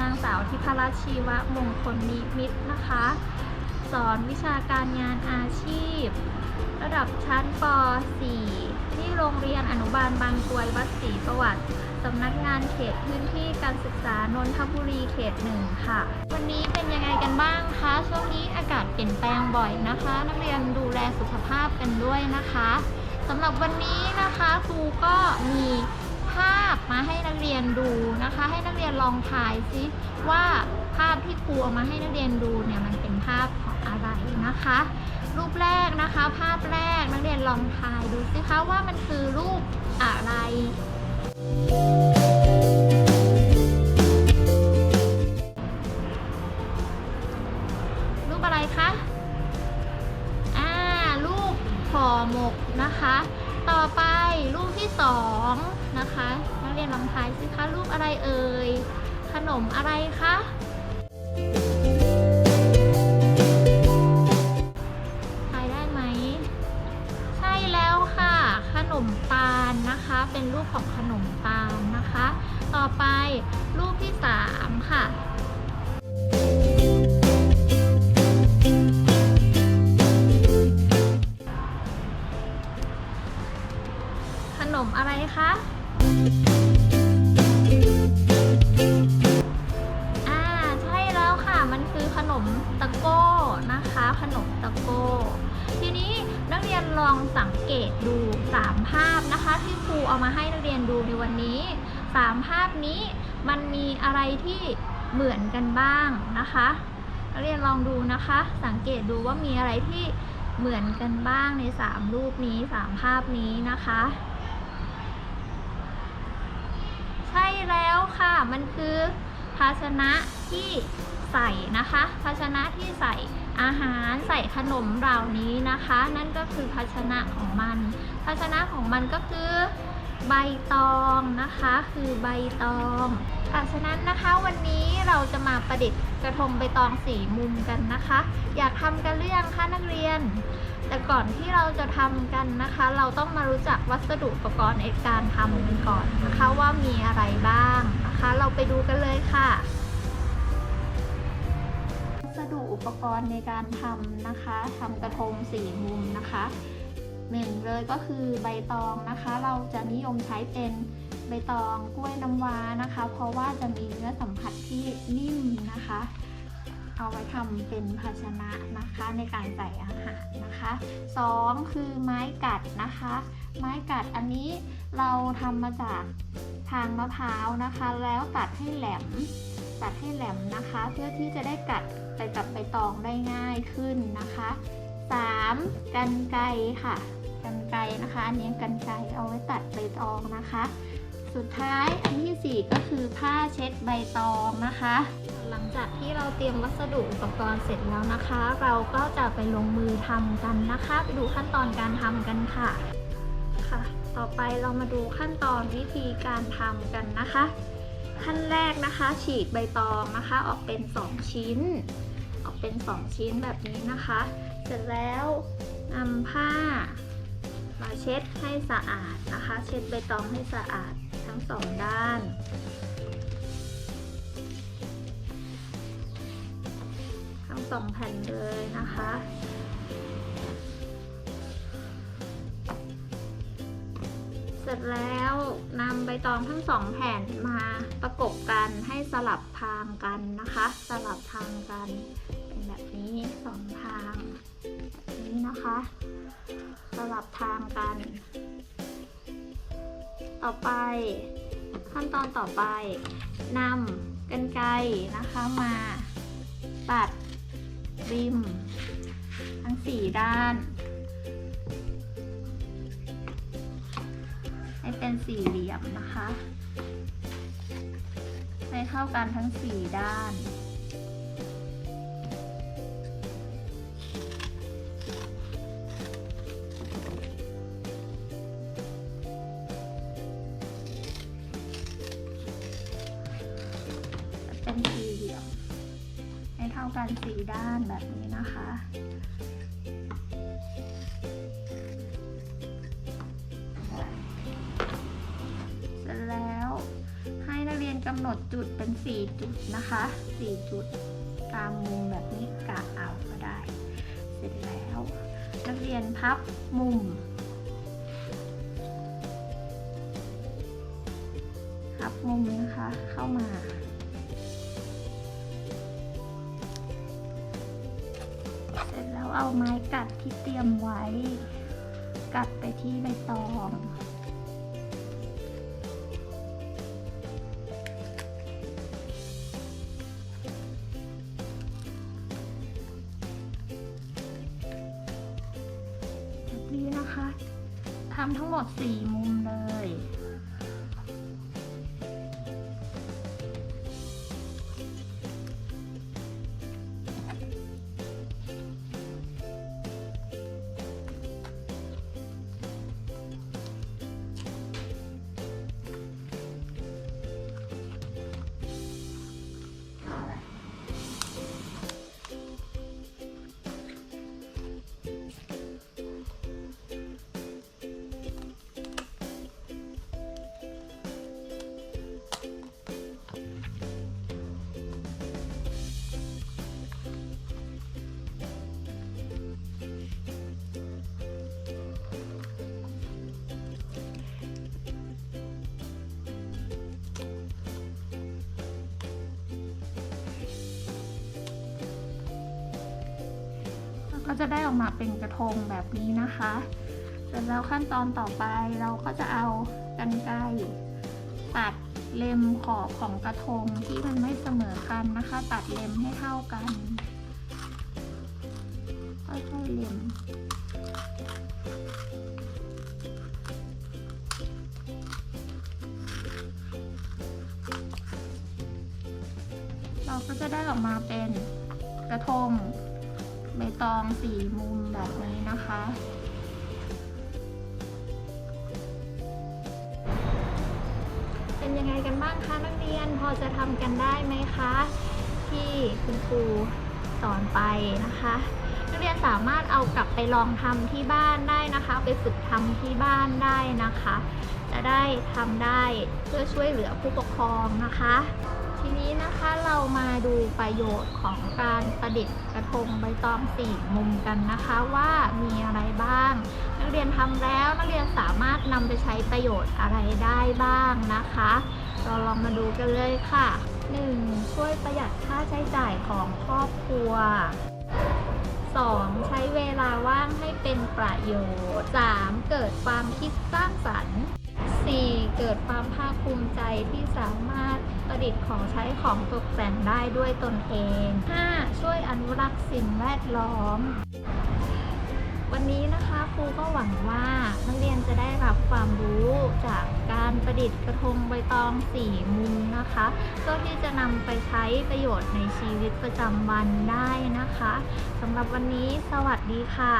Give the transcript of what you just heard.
นางสาวธิภรัชีวะมงคลนิมิตรนะคะ สอนวิชาการงานอาชีพ ระดับชั้นป .4 ที่โรงเรียนอนุบาลบางกรวยวัดศรีประวัติสำนักงานเขตพื้นที่การศึกษานนทบุรีเขตหนึ่งค่ะ วันนี้เป็นยังไงกันบ้างคะ ช่วงนี้อากาศเปลี่ยนแปลงบ่อยนะคะ นักเรียนดูแลสุขภาพกันด้วยนะคะสำหรับวันนี้นะคะครูก็มี ภาพมาให้นักเรียนดูนะคะ ให้นักเรียนลองทายซิว่าภาพที่ครูเอามาให้นักเรียนดูเนี่ยมันเป็นภาพของอะไรนะคะ รูปแรกนะคะ ภาพแรกนักเรียนลองทายดูสิคะว่ามันคือรูปอะไรรูปอะไรคะอ่ารูป ห่อหมกนะคะต่อไปรูปที่สองนะคะนักเรียนลองทายสิคะรูปอะไรเอ่ย ขนมอะไรคะทายได้ไหม ใช่แล้วค่ะ ขนมตาลนะคะ เป็นรูปของขนมตาลนะคะ ต่อไปรูปที่สามค่ะ นมอะไรคะอ่าใช่แล้วค่ะ มันคือขนมตะโก้นะคะ ขนมตะโก้ ทีนี้นักเรียนลองสังเกตดู 3 ภาพนะคะ ที่ครูเอามาให้นักเรียนดูในวันนี้ 3 ภาพนี้มันมีอะไรที่เหมือนกันบ้างนะคะนักเรียนลองดูนะคะ สังเกตดูว่ามีอะไรที่เหมือนกันบ้างใน 3 รูปนี้ 3 ภาพนี้นะคะ ใช่แล้วค่ะ มันคือภาชนะที่ใส่นะคะ ภาชนะที่ใส่อาหารใส่ขนมเหล่านี้นะคะ นั่นก็คือภาชนะของมัน ภาชนะของมันก็คือใบตองนะคะ คือใบตองอะฉะนั้นนะคะวันนี้เราจะมาประดิษฐ์กระทงใบตองสีมุมกันนะคะ อยากทำกันหรือยังคะนักเรียน แต่ก่อนที่เราจะทำกันนะคะ เราต้องมารู้จักวัสดุอุปกรณ์ในการทำกันก่อนนะคะว่ามีอะไรบ้าง นะคะ เราไปดูกันเลยค่ะวัสดุอุปกรณ์ในการทำนะคะทำกระทงสี่มุมนะคะหนึ่งเลยก็คือใบตองนะคะ เราจะนิยมใช้เป็นใบตองกล้วยน้ำว้านะคะ เพราะว่าจะมีเนื้อสัมผัสที่นิ่มนะคะ เอาไว้ทำเป็นภาชนะนะคะในการใส่อาหารนะคะสองคือไม้กัดนะคะ ไม้กัดอันนี้เราทำมาจากทางมะพร้าวนะคะ แล้วตัดให้แหลม ตัดให้แหลมนะคะ เพื่อที่จะได้กัดไปกับใบตองได้ง่ายขึ้นนะคะ 3. กันไกค่ะ กันไกนะคะ อันนี้กันไกเอาไว้ตัดใบตองนะคะ สุดท้ายอันที่ 4 ก็คือผ้าเช็ดใบตองนะคะ หลังจากที่เราเตรียมวัสดุอุปกรณ์เสร็จแล้วนะคะ เราก็จะไปลงมือทำกันนะคะ ไปดูขั้นตอนการทำกันค่ะ ค่ะ ต่อไปเรามาดูขั้นตอนวิธีการทำกันนะคะ ขั้นแรกนะคะ ฉีกใบตองนะคะ ออกเป็น 2 ชิ้น ออกเป็น 2 ชิ้นแบบนี้นะคะ เสร็จแล้วนำผ้ามาเช็ดให้สะอาดนะคะ เช็ดใบตองให้สะอาดทั้งสองด้านทั้งสองแผ่นเลยนะคะ ร็จแล้วนำใบตองทั้งสองแผ่นมาประกบกันให้สลับทางกันนะคะ สลับทางกัน เป็นแบบนี้สองทางแบบนี้นะคะ สลับทางกัน ต่อไปขั้นตอนต่อไปนำกันไกนะคะมาตัดริม ทั้งสี่ด้าน ให้เป็นสี่เหลี่ยมนะคะ ให้เท่ากันทั้งสี่ด้านเป็นสี่เหลี่ยมให้เท่ากันสี่ด้านแบบนี้นะคะ กำหนดจุดเป็น 4 จุดนะคะ 4 จุดตามมุมแบบนี้กะเอาก็ได้ เสร็จแล้วนักเรียนพับมุม พับมุมนะคะเข้ามาเสร็จแล้วเอาไม้กัดที่เตรียมไว้ กัดไปที่ใบตอง ทั้งหมด 4 มุมเลย ก็จะได้ออกมาเป็นกระทงแบบนี้นะคะเสร็จแล้วขั้นตอนต่อไปเราก็จะเอากันไกรตัดเล็มขอบของกระทงที่มันไม่เสมอกันนะคะ ตัดเล็มให้เท่ากันค่อยๆเล็มเราก็จะได้ออกมาเป็นกระทง ใบตองสี่มุมแบบนี้นะคะ เป็นยังไงกันบ้างคะนักเรียนพอจะทำกันได้ไหมคะ ที่คุณครูสอนไปนะคะ นักเรียนสามารถเอากลับไปลองทำที่บ้านได้นะคะ ไปฝึกทำที่บ้านได้นะคะ จะได้ทำได้เพื่อช่วยเหลือผู้ปกครองนะคะ ทีนี้นะคะเรามาดูประโยชน์ของการประดิษฐ์กระทงใบตองสี่มุมกันนะคะว่ามีอะไรบ้าง นักเรียนทำแล้วนักเรียนสามารถนำไปใช้ประโยชน์อะไรได้บ้างนะคะ เราลองมาดูกันเลยค่ะ 1. ช่วยประหยัดค่าใช้จ่ายของครอบครัว 2. ใช้เวลาว่างให้เป็นประโยชน์ 3. เกิดความคิดสร้างสรรค์ 4. เกิดความภาคภูมิใจที่สามารถ ประดิษฐ์ของใช้ของตกแต่งได้ด้วยตนเอง 5. ช่วยอนุรักษ์สิ่งแวดล้อม วันนี้นะคะครูก็หวังว่านักเรียนจะได้รับความรู้จากการประดิษฐ์กระทงใบตองสี่มุมนะคะเพื่อที่จะนำไปใช้ประโยชน์ในชีวิตประจำวันได้นะคะสำหรับวันนี้สวัสดีค่ะ